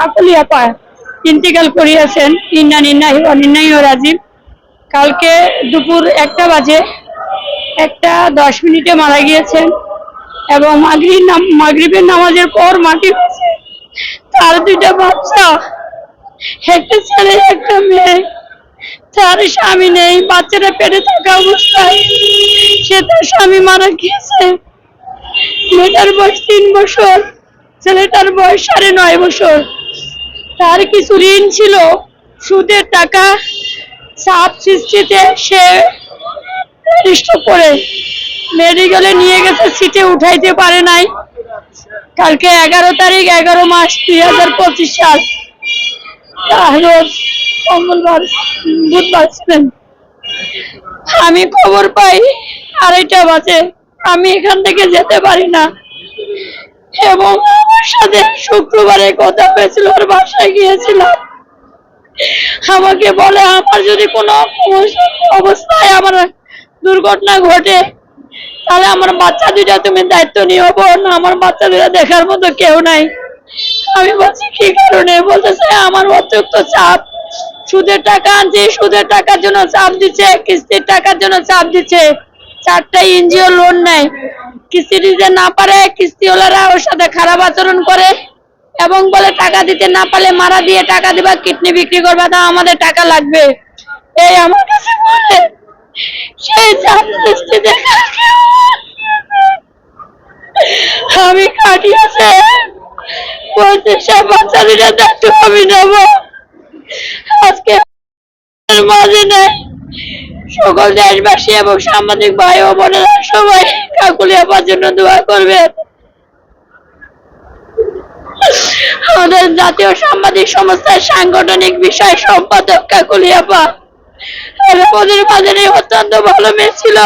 কাকলিয়া পায় ইন্তিকাল করিয়াছেন। ইন্না নিন্নাহি ও রাজিব কালকে দুপুর একটা বাজে, একটা দশ মিনিটে মারা গিয়েছেন এবং মাগরিব মাগরিবের নামাজের পর মাটি তার দুইটা বাচ্চা, একটা ছেলে, একটা মেয়ে। তার স্বামী নেই, বাচ্চাটা পেটে থাকা অবস্থায়। সে তার স্বামী মারা গিয়েছে। মেয়েটার বয়স তিন বছর, ছেলেটার বয়স সাড়ে নয় বছর। তার কিছু ঋণ ছিল। সুদের টাকা চাপ সৃষ্টিতে সে করে মেডিকেলে নিয়ে গেছে, সিটে উঠাইতে পারে নাই। কালকে এগারো তারিখ, এগারো মাস দুই হাজার পঁচিশ সাল। রোজ মঙ্গলবার বুধবার ছিলেন। আমি খবর পাই আড়াইটা বাজে। আমি এখান থেকে যেতে পারি না। এবং আমার সাথে শুক্রবারে কথা হয়েছিল ওর বাসায় গিয়েছিলাম। আমাকে বলে, আমার যদি কোনো অবস্থায় আমার দুর্ঘটনা ঘটে, তাহলে আমার বাচ্চা দুইটা তুমি দায়িত্ব নিও বোন। আমার বাচ্চা দুইটা দেখার মতো কেউ নাই। আমি বলছি, কি কারণে? বলতেছে আমার অতিরিক্ত চাপ। সুদের টাকা আনছি, সুদের টাকার জন্য চাপ দিচ্ছে, কিস্তির টাকার জন্য চাপ দিচ্ছে। চারটা এনজিও লোন নেয়। কিস্তি দিতে না পারে কিস্তিওয়ালারা ওর সাথে খারাপ আচরণ করে এবং বলে, টাকা দিতে না পারলে মারা দিয়ে টাকা দিবা, কিডনি বিক্রি করবা তা আমাদের টাকা লাগবে। এই আমার কাছে বলে, সেই কিস্তিতে কালকে আমি কাটিয়েছে সে বাচ্চা দায়িত্ব আমি নেব। আজকে মাঝে নেই। সকল দেশবাসী এবং সামাজিক ভাই ও বোনেরা সবাই কাকুলি আপার জন্য দোয়া করবে আমাদের জাতীয় সাংবাদিক সংস্থার সাংগঠনিক বিষয় সম্পাদক কাকুলি আপা ওদের নেই অত্যন্ত ভালো মেয়ে ছিল।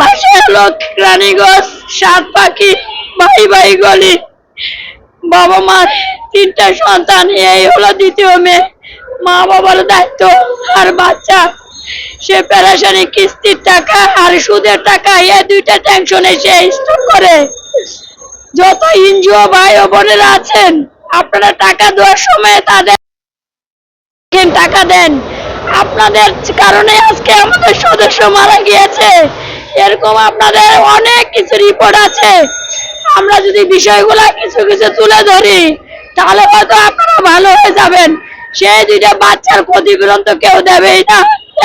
বাসায় হলো রানীগঞ্জ, সাত পাখি, ভাই ভাই গলি, বাবা মার তিনটা সন্তান, এই হলো দ্বিতীয় মেয়ে। মা বাবার দায়িত্ব, আর বাচ্চা। সে পেরাশানি কিস্তির টাকা আর সুদের টাকা এই দুইটা টেনশনে সে স্টক করে। যত এনজিও ভাই ও বোনেরা আছেন, আপনারা টাকা দেওয়ার সময় তাদের টাকা দেন। আপনাদের কারণে আজকে আমাদের সদস্য মারা গিয়েছে। এরকম আপনাদের অনেক কিছু রিপোর্ট আছে। আমরা যদি বিষয়গুলো কিছু কিছু তুলে ধরি, তাহলে হয়তো আপনারা ভালো হয়ে যাবেন। সেই দুইটা বাচ্চার ক্ষতিপূরণ তো কেউ দেবেই না।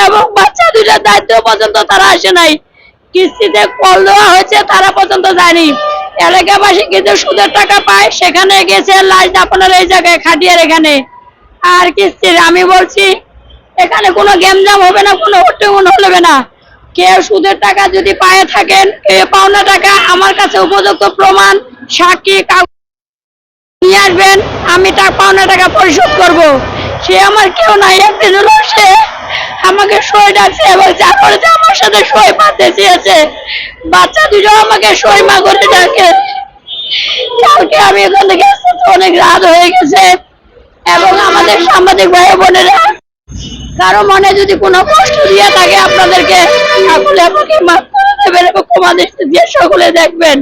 এবং বাচ্চা দুইটার দায়িত্ব পর্যন্ত তারা আসে নাই। কিস্তিতে কল দেওয়া হয়েছে, তারা পর্যন্ত যায়নি। এলাকাবাসী কিন্তু সুদের টাকা পায়, সেখানে গেছে, লাশ আপনার এই জায়গায় খাটিয়ার এখানে। আর কিস্তির, আমি বলছি, এখানে কোনো গেমজাম হবে না, কোনো হট্টগোল হবে না। কেউ সুদের টাকা যদি পায়ে থাকেন পাওনা টাকা আমার কাছে উপযুক্ত প্রমাণ, সাক্ষী কাগজ নিয়ে আসবেন, আমি তার পাওনা টাকা পরিশোধ করব। সে আমার কেউ নাই, একদিন হলো সে আমাকে সই ডাকছে এবং যা করেছে আমার সাথে সই পাতে চেয়েছে। বাচ্চা দুটো আমাকে সই মা করে ডাকে। কালকে আমি এখান থেকে আসতে অনেক রাত হয়ে গেছে এবং আমাদের সাংবাদিক ভাই বোনেরা, কারও মনে যদি কোনো কষ্ট দিয়ে থাকে আপনাদেরকে সকলে আমাকে মাফ করে দেবেন এবং ক্ষমা দৃষ্টি দিয়ে সকলে দেখবেন।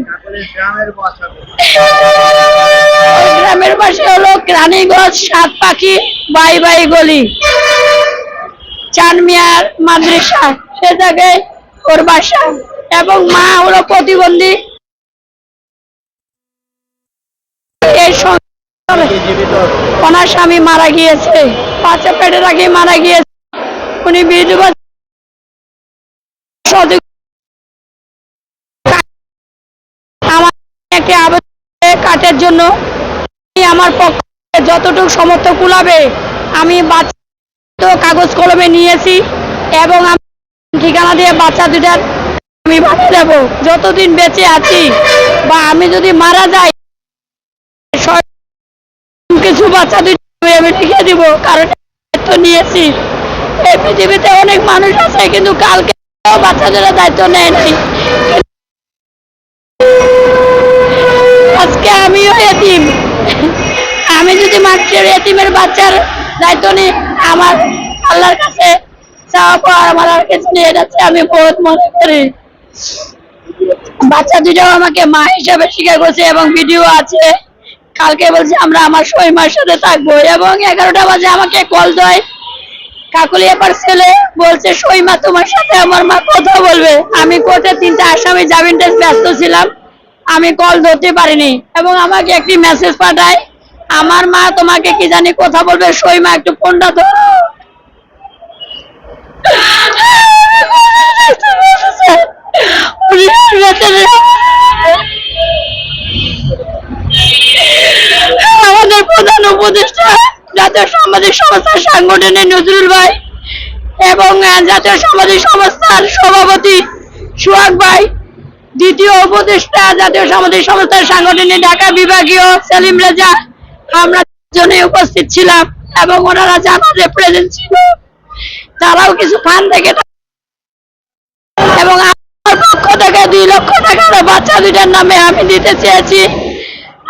গ্রামের পাশে হলো রানীগঞ্জ সাত পাখি, বাই বাই গলি। চান মিয়ার মাদ্রাসা, সে জায়গায় ওর বাসা এবং মা হলো প্রতিবন্ধী। ওনার স্বামী মারা গিয়েছে, বাচ্চা পেটে রাখি মারা গিয়েছে। উনি বিধবা কাঠের জন্য আমার পক্ষে যতটুকু সমর্থ কুলাবে, আমি বাচ্চা কাগজ কলমে নিয়েছি এবং আমি ঠিকানা দিয়ে বাচ্চা দুটার আমি ভাড়া দেব। যতদিন বেঁচে আছি বা আমি যদি মারা যাই কিছু বাচ্চা দুটো আমি লিখে দিব, কারণ দায়িত্ব নিয়েছি। এই পৃথিবীতে অনেক মানুষ আছে, কিন্তু কালকে বাচ্চাদের দায়িত্ব নেয় নাই। আজকে আমিও এতিম। আমি যদি মাত্রের এতিমের বাচ্চার দায়িত্ব নিই, আমার আল্লাহর কাছে আমার আর কিছু নিয়ে যাচ্ছে আমি বহুত মনে করি। বাচ্চা দুটাও আমাকে মা হিসাবে স্বীকার করছে এবং ভিডিও আছে। কালকে বলছে, আমরা আমার সইমার সাথে থাকব। এবং এগারোটা বাজে আমাকে কল দেয়। কাকুলিয়াপার ছেলে বলছে সইমা তোমার সাথে আমার মা কথা বলবে। আমি কোর্টে তিনটা আসামি জামিন ব্যস্ত ছিলাম। আমি কল ধরতে পারিনি এবং আমাকে একটি মেসেজ পাঠায় আমার মা তোমাকে কি জানি কথা বলবে? সইমা একটু ফোনটা ভেতরে আমাদের প্রধান উপদেষ্টা, জাতীয় সামাজিক সংস্থার সাংগঠনিক নজরুল ভাই এবং জাতীয় সামাজিক সংস্থার সভাপতি সুহাগ ভাই, দ্বিতীয় উপদেষ্টা জাতীয় সামাজিক সংস্থার সাংগঠনিক ঢাকা বিভাগীয় সেলিম রেজা আমরা জনে উপস্থিত ছিলাম এবং ওনারা জানাজে প্রেজেন্ট ছিল। তারাও কিছু ফান্ড থেকে এবং আমার পক্ষ থেকে দুই লক্ষ টাকা আরও বাচ্চা দুইটার নামে আমি দিতে চেয়েছি।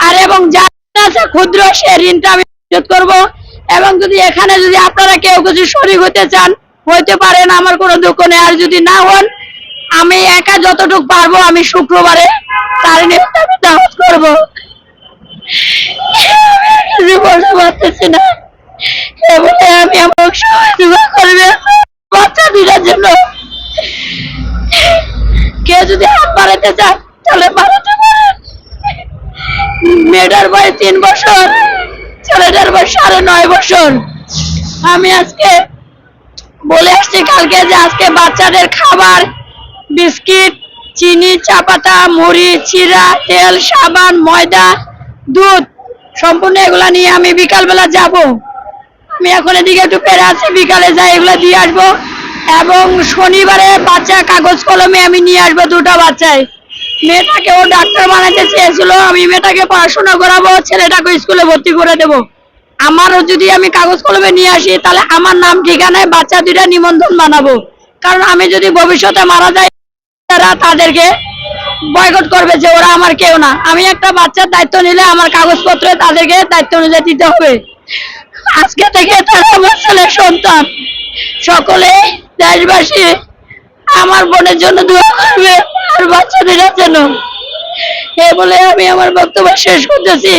আর এবং যার আছে, ক্ষুদ্র, সে ঋণটা আমি পরিশোধ করব। এবং যদি এখানে যদি আপনারা কেউ কিছু শরীর হতে চান, হইতে পারেন, আমার কোনো দুঃখ নেই। আর যদি না হন, আমি একা যতটুকু পারব, আমি শুক্রবারে তার নিমিত্তে আমি দাওয়াত করব। মেয়েটার বয়স তিন বছর, ছেলেটার বয়স সাড়ে নয় বছর। আমি আজকে বলে আসছি কালকে যে আজকে বাচ্চাদের খাবার, বিস্কিট, চিনি, চা পাতা, মুড়ি, চিরা, তেল, সাবান, ময়দা, দুধ সম্পূর্ণ এগুলা নিয়ে আমি বিকালবেলা যাব। আমি এখন এদিকে একটু পেরে আছি, বিকালে যাই এগুলো দিয়ে আসব। এবং শনিবারে বাচ্চা কাগজ কলমে আমি নিয়ে আসব দুটো বাচ্চায়। মেয়েটাকে ও ডাক্তার বানাতে চেয়েছিল, আমি মেয়েটাকে পড়াশোনা করাবো, ছেলেটাকে স্কুলে ভর্তি করে দেবো। আমারও যদি আমি কাগজ কলমে নিয়ে আসি, তাহলে আমার নাম ঠিকানায় বাচ্চা দুইটা নিমন্ত্রণ বানাবো। কারণ আমি যদি ভবিষ্যতে মারা যাই, তাদেরকে বয়কট করবে যে ওরা আমার কেউ না। আমি একটা বাচ্চার দায়িত্ব নিলে আমার কাগজপত্র তাদেরকে দায়িত্ব অনুযায়ী দিতে হবে। আজকে থেকে তারা আমার ছেলের সন্তান। সকলে দেশবাসী, আমার বোনের জন্য দোয়া করবে, আর বাচ্চাদের জন্য। এ বলে আমি আমার বক্তব্য শেষ করতেছি।